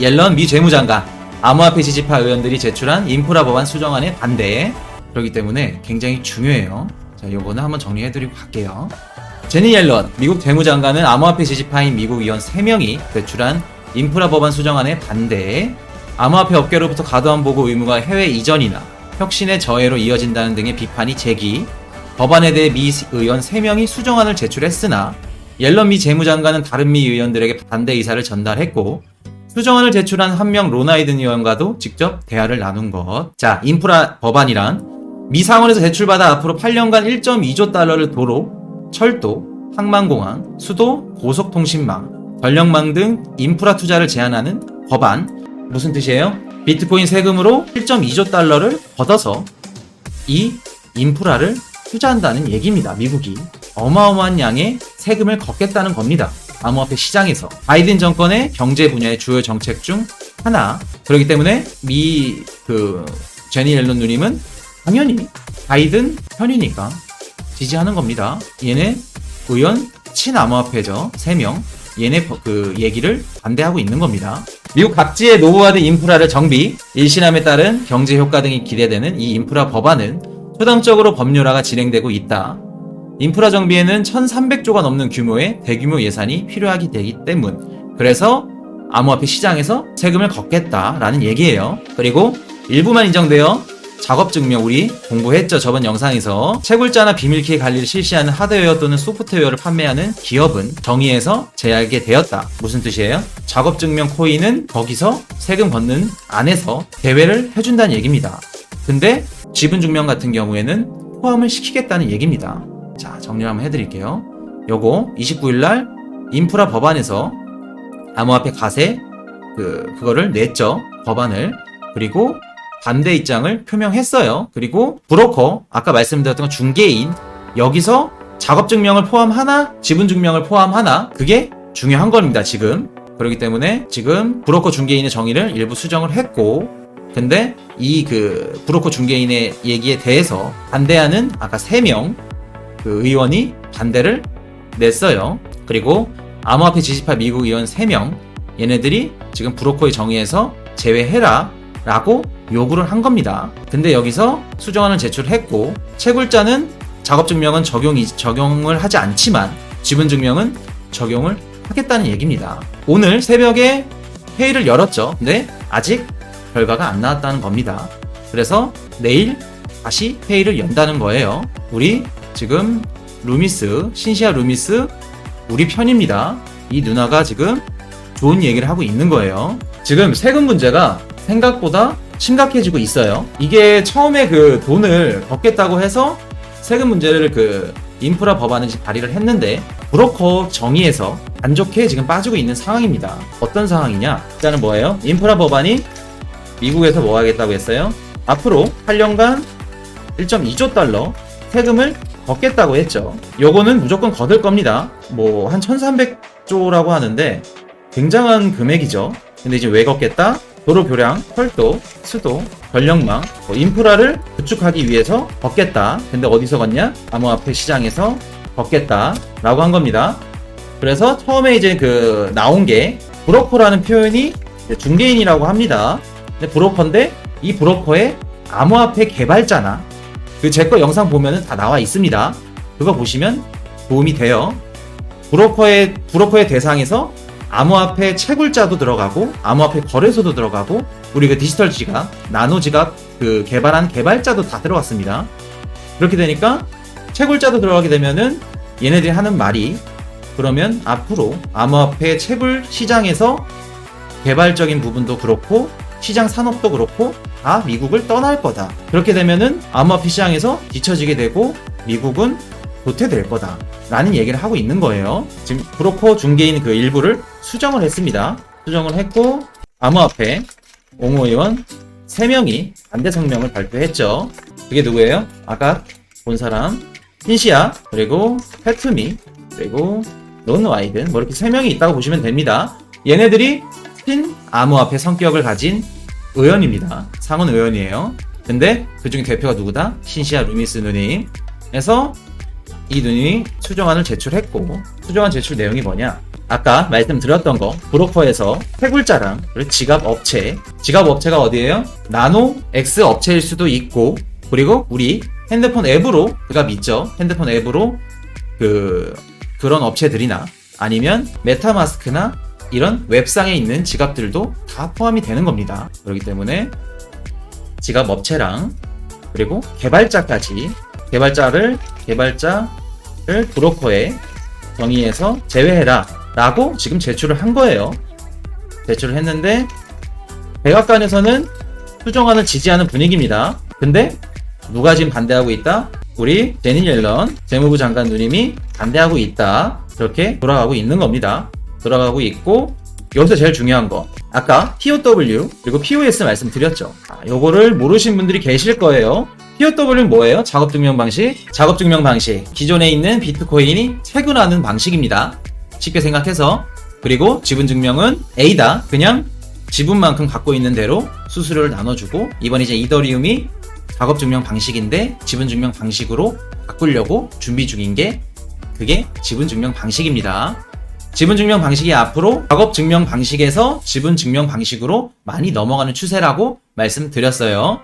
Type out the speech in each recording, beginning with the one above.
옐런 미 재무장관, 암호화폐 지지파 의원들이 제출한 인프라 법안 수정안에 반대. 그렇기 때문에 굉장히 중요해요. 자, 요거는 한번 정리해드리고 갈게요. 제니 옐런, 미국 재무장관은 암호화폐 지지파인 미국 의원 3명이 제출한 인프라 법안 수정안에 반대해 암호화폐 업계로부터 과도한 보고 의무가 해외 이전이나 혁신의 저해로 이어진다는 등의 비판이 제기, 법안에 대해 미 의원 3명이 수정안을 제출했으나 옐런 미 재무장관은 다른 미 의원들에게 반대 의사를 전달했고 수정안을 제출한 한 명 로나이든 의원과도 직접 대화를 나눈 것. 자, 인프라 법안이란 미 상원에서 제출받아 앞으로 8년간 1.2조 달러를 도로, 철도, 항만공항, 수도, 고속통신망, 전력망 등 인프라 투자를 제한하는 법안. 무슨 뜻이에요? 비트코인 세금으로 1.2조 달러를 걷어서 이 인프라를 투자한다는 얘기입니다. 미국이 어마어마한 양의 세금을 걷겠다는 겁니다. 암호화폐 시장에서 바이든 정권의 경제 분야의 주요 정책 중 하나. 그렇기 때문에 미 그 제니 옐런 누님은 당연히 바이든 편이니까 지지하는 겁니다. 얘네 의원 친암호화폐죠. 3명. 얘네 버- 그 얘기를 반대하고 있는 겁니다. 미국 각지의 노후화된 인프라를 정비, 일신함에 따른 경제 효과 등이 기대되는 이 인프라 법안은 초당적으로 법률화가 진행되고 있다. 인프라 정비에는 1,300조가 넘는 규모의 대규모 예산이 필요하기 되기 때문. 그래서 암호화폐 시장에서 세금을 걷겠다라는 얘기예요. 그리고 일부만 인정되어 작업 증명 우리 공부했죠 저번 영상에서 채굴자나 비밀키의 관리를 실시하는 하드웨어 또는 소프트웨어를 판매하는 기업은 정의해서 제하게 되었다 무슨 뜻이에요? 작업 증명 코인은 거기서 세금 걷는 안에서 대외를 해준다는 얘기입니다 근데 지분 증명 같은 경우에는 포함을 시키겠다는 얘기입니다 자 정리를 한번 해드릴게요 요거 29일날 인프라 법안에서 암호화폐 가세 그 그거를 냈죠 법안을 그리고 반대 입장을 표명했어요. 그리고 브로커 아까 말씀드렸던 건 중개인 여기서 작업 증명을 포함하나 지분 증명을 포함하나 그게 중요한 겁니다. 지금 그렇기 때문에 지금 브로커 중개인의 정의를 일부 수정을 했고 근데 이 그 브로커 중개인의 얘기에 대해서 반대하는 아까 3명 그 의원이 반대를 냈어요. 그리고 암호화폐 지지파 미국 의원 3명 얘네들이 지금 브로커의 정의에서 제외해라 라고 요구를 한 겁니다. 근데 여기서 수정안을 제출했고 채굴자는 작업 증명은 적용이 적용을 하지 않지만 지분 증명은 적용을 하겠다는 얘기입니다. 오늘 새벽에 회의를 열었죠. 근데 아직 결과가 안 나왔다는 겁니다. 그래서 내일 다시 회의를 연다는 거예요. 우리 지금 루미스 신시아 루미스 우리 편입니다. 이 누나가 지금 좋은 얘기를 하고 있는 거예요. 지금 세금 문제가 생각보다 심각해지고 있어요. 이게 처음에 그 돈을 걷겠다고 해서 세금 문제를 그 인프라 법안을 발의를 했는데 브로커 정의에서 안 좋게 지금 빠지고 있는 상황입니다. 어떤 상황이냐? 일단은 뭐예요? 인프라 법안이 미국에서 뭐 하겠다고 했어요? 앞으로 8년간 1.2조 달러 세금을 걷겠다고 했죠. 요거는 무조건 걷을 겁니다. 뭐 한 1300조라고 하는데 굉장한 금액이죠. 근데 이제 왜 걷겠다? 도로 교량, 철도, 수도, 전력망, 뭐 인프라를 구축하기 위해서 걷겠다. 근데 어디서 걷냐? 암호화폐 시장에서 걷겠다 라고 한 겁니다. 그래서 처음에 이제 그 나온 게 브로커라는 표현이 중개인이라고 합니다. 근데 브로커인데 이 브로커의 암호화폐 개발자나 그 제 거 영상 보면은 다 나와 있습니다. 그거 보시면 도움이 돼요. 브로커의 브로커의 대상에서 암호화폐 채굴자도 들어가고 암호화폐 거래소도 들어가고 우리 그 디지털 지갑, 나노 지갑 그 개발한 개발자도 다 들어갔습니다. 그렇게 되니까 채굴자도 들어가게 되면은 얘네들이 하는 말이 그러면 앞으로 암호화폐 채굴 시장에서 개발적인 부분도 그렇고 시장 산업도 그렇고 다 미국을 떠날 거다. 그렇게 되면은 암호화폐 시장에서 뒤처지게 되고 미국은 도태될 거다. 라는 얘기를 하고 있는 거예요. 지금 브로커 중개인 그 일부를 수정을 했습니다. 수정을 했고 암호화폐 옹호 의원 3명이 반대 성명을 발표했죠. 그게 누구예요? 아까 본 사람 신시아 그리고 페트미 그리고 론 와이든 뭐 이렇게 3명이 있다고 보시면 됩니다. 얘네들이 신 암호화폐 성격을 가진 의원입니다. 상원 의원이에요. 근데 그 중에 대표가 누구다? 신시아 루미스 누님. 그래서 이 누님이 수정안을 제출했고 수정안 제출 내용이 뭐냐? 아까 말씀드렸던 거 브로커에서 해굴자랑 그리고 지갑 업체 지갑 업체가 어디예요? 나노 X 업체일 수도 있고 그리고 우리 핸드폰 앱으로 그가 믿죠 핸드폰 앱으로 그 그런 업체들이나 아니면 메타마스크나 이런 웹상에 있는 지갑들도 다 포함이 되는 겁니다. 그렇기 때문에 지갑 업체랑 그리고 개발자까지 개발자를 개발자를 브로커에 정의해서 제외해라 라고 지금 제출을 한 거예요. 제출을 했는데 백악관에서는 수정안을 지지하는 분위기입니다. 근데 누가 지금 반대하고 있다? 우리 제니 옐런 재무부 장관 누님이 반대하고 있다. 그렇게 돌아가고 있는 겁니다. 돌아가고 있고 여기서 제일 중요한 거 아까 POW 그리고 POS 말씀드렸죠. 아, 요거를 모르신 분들이 계실 거예요. POW는 뭐예요? 작업 증명 방식. 작업 증명 방식. 기존에 있는 비트코인이 채굴하는 방식입니다. 쉽게 생각해서 그리고 지분 증명은 A다. 그냥 지분만큼 갖고 있는 대로 수수료를 나눠주고 이번 이제 이더리움이 작업 증명 방식인데 지분 증명 방식으로 바꾸려고 준비 중인 게 그게 지분 증명 방식입니다. 지분 증명 방식이 앞으로 작업 증명 방식에서 지분 증명 방식으로 많이 넘어가는 추세라고 말씀드렸어요.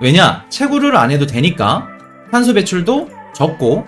왜냐? 채굴을 안 해도 되니까 탄소 배출도 적고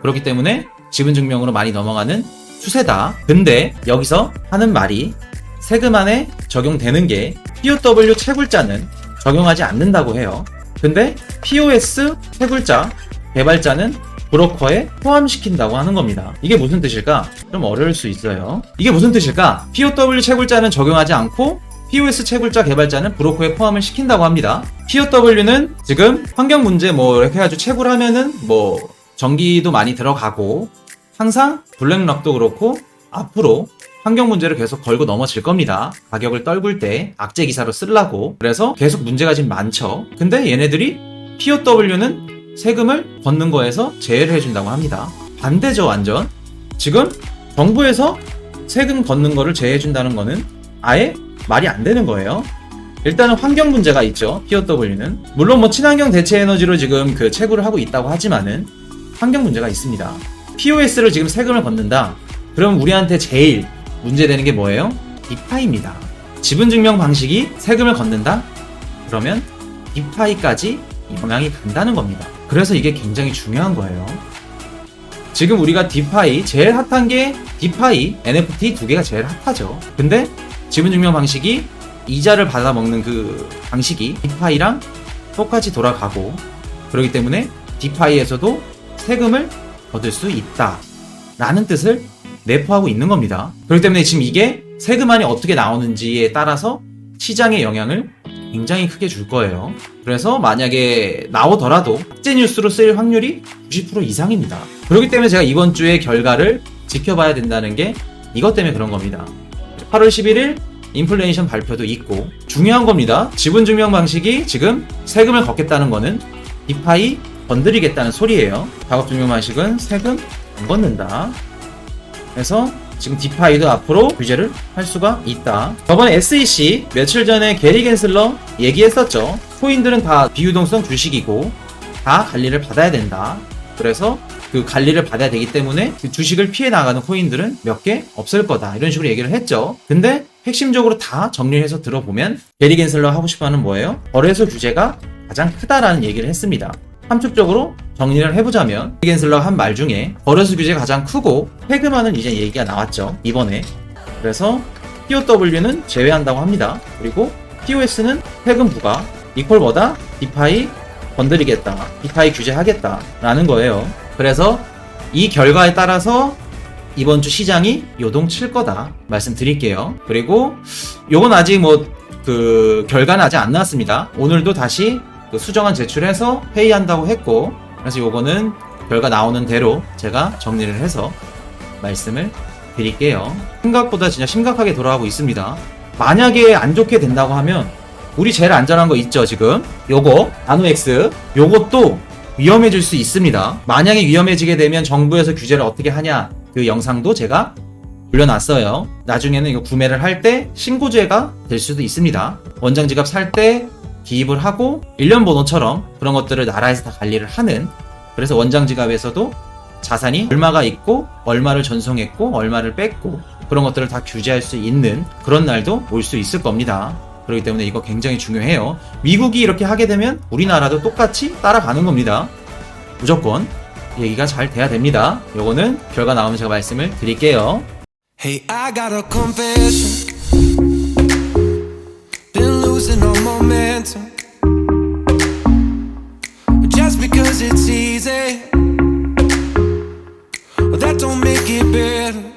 그렇기 때문에 지분 증명으로 많이 넘어가는 추세다. 근데 여기서 하는 말이 세금 안에 적용되는 게 POW 채굴자는 적용하지 않는다고 해요. 근데 POS 채굴자 개발자는 브로커에 포함시킨다고 하는 겁니다. 이게 무슨 뜻일까? 좀 어려울 수 있어요. 이게 무슨 뜻일까? POW 채굴자는 적용하지 않고 POS 채굴자 개발자는 브로커에 포함을 시킨다고 합니다. POW는 지금 환경 문제 뭐 이렇게 해가지고 채굴하면은 뭐 전기도 많이 들어가고 항상 블랙락도 그렇고 앞으로 환경 문제를 계속 걸고 넘어질 겁니다. 가격을 떨굴 때 악재 기사로 쓰려고. 그래서 계속 문제가 지금 많죠. 근데 얘네들이 POW는 세금을 걷는 거에서 제외를 해준다고 합니다. 반대죠, 완전. 지금 정부에서 세금 걷는 거를 제외해준다는 거는 아예 말이 안 되는 거예요. 일단은 환경 문제가 있죠. POW는. 물론 뭐 친환경 대체 에너지로 지금 그 채굴을 하고 있다고 하지만은 환경 문제가 있습니다. POS를 지금 세금을 걷는다. 그럼 우리한테 제일 문제되는 게 뭐예요? 디파이입니다. 지분 증명 방식이 세금을 걷는다? 그러면 디파이까지 영향이 간다는 겁니다. 그래서 이게 굉장히 중요한 거예요. 지금 우리가 디파이 제일 핫한 게 디파이, NFT 두 개가 제일 핫하죠. 근데 지분 증명 방식이 이자를 받아 먹는 그 방식이 디파이랑 똑같이 돌아가고 그렇기 때문에 디파이에서도 세금을 거둘 수 있다. 라는 뜻을 내포하고 있는 겁니다. 그렇기 때문에 지금 이게 세금안이 어떻게 나오는지에 따라서 시장에 영향을 굉장히 크게 줄 거예요. 그래서 만약에 나오더라도 학제 뉴스로 쓰일 확률이 90% 이상입니다. 그렇기 때문에 제가 이번 주의 결과를 지켜봐야 된다는 게 이것 때문에 그런 겁니다. 8월 11일 인플레이션 발표도 있고 중요한 겁니다. 지분 증명 방식이 지금 세금을 걷겠다는 거는 디파이 건드리겠다는 소리예요. 작업 증명 방식은 세금 안 걷는다. 그래서 지금 디파이도 앞으로 규제를 할 수가 있다. 저번에 SEC 며칠 전에 게리 겐슬러 얘기했었죠. 코인들은 다 비유동성 주식이고 다 관리를 받아야 된다. 그래서 그 관리를 받아야 되기 때문에 그 주식을 피해 나가는 코인들은 몇 개 없을 거다. 이런 식으로 얘기를 했죠. 근데 핵심적으로 다 정리해서 들어보면 게리 겐슬러 하고 싶어 하는 뭐예요? 거래소 규제가 가장 크다라는 얘기를 했습니다. 함축적으로 정리를 해보자면 겐슬러 한 말 중에 거래소 규제가 가장 크고 세금화는 이제 얘기가 나왔죠 이번에. 그래서 POW는 제외한다고 합니다. 그리고 POS는 세금 부과 이퀄 뭐다? 디파이 건드리겠다 디파이 규제하겠다 라는 거예요. 그래서 이 결과에 따라서 이번 주 시장이 요동칠 거다 말씀드릴게요. 그리고 요건 아직 뭐 그 결과는 아직 안 나왔습니다. 오늘도 다시 그 수정안 제출해서 회의한다고 했고 그래서 요거는 결과 나오는 대로 제가 정리를 해서 말씀을 드릴게요. 생각보다 진짜 심각하게 돌아가고 있습니다. 만약에 안 좋게 된다고 하면 우리 제일 안전한 거 있죠 지금 요거 나노엑스 요것도 위험해질 수 있습니다. 만약에 위험해지게 되면 정부에서 규제를 어떻게 하냐 그 영상도 제가 올려놨어요. 나중에는 이거 구매를 할 때 신고죄가 될 수도 있습니다. 원장 지갑 살 때 기입을 하고 일련 번호처럼 그런 것들을 나라에서 다 관리를 하는 그래서 원장 지갑에서도 자산이 얼마가 있고 얼마를 전송했고 얼마를 뺐고 그런 것들을 다 규제할 수 있는 그런 날도 올 수 있을 겁니다. 그렇기 때문에 이거 굉장히 중요해요. 미국이 이렇게 하게 되면 우리나라도 똑같이 따라가는 겁니다. 무조건 얘기가 잘 돼야 됩니다. 요거는 결과 나오면 제가 말씀을 드릴게요. Hey, losing all momentum. Just because it's easy, well, that don't make it better.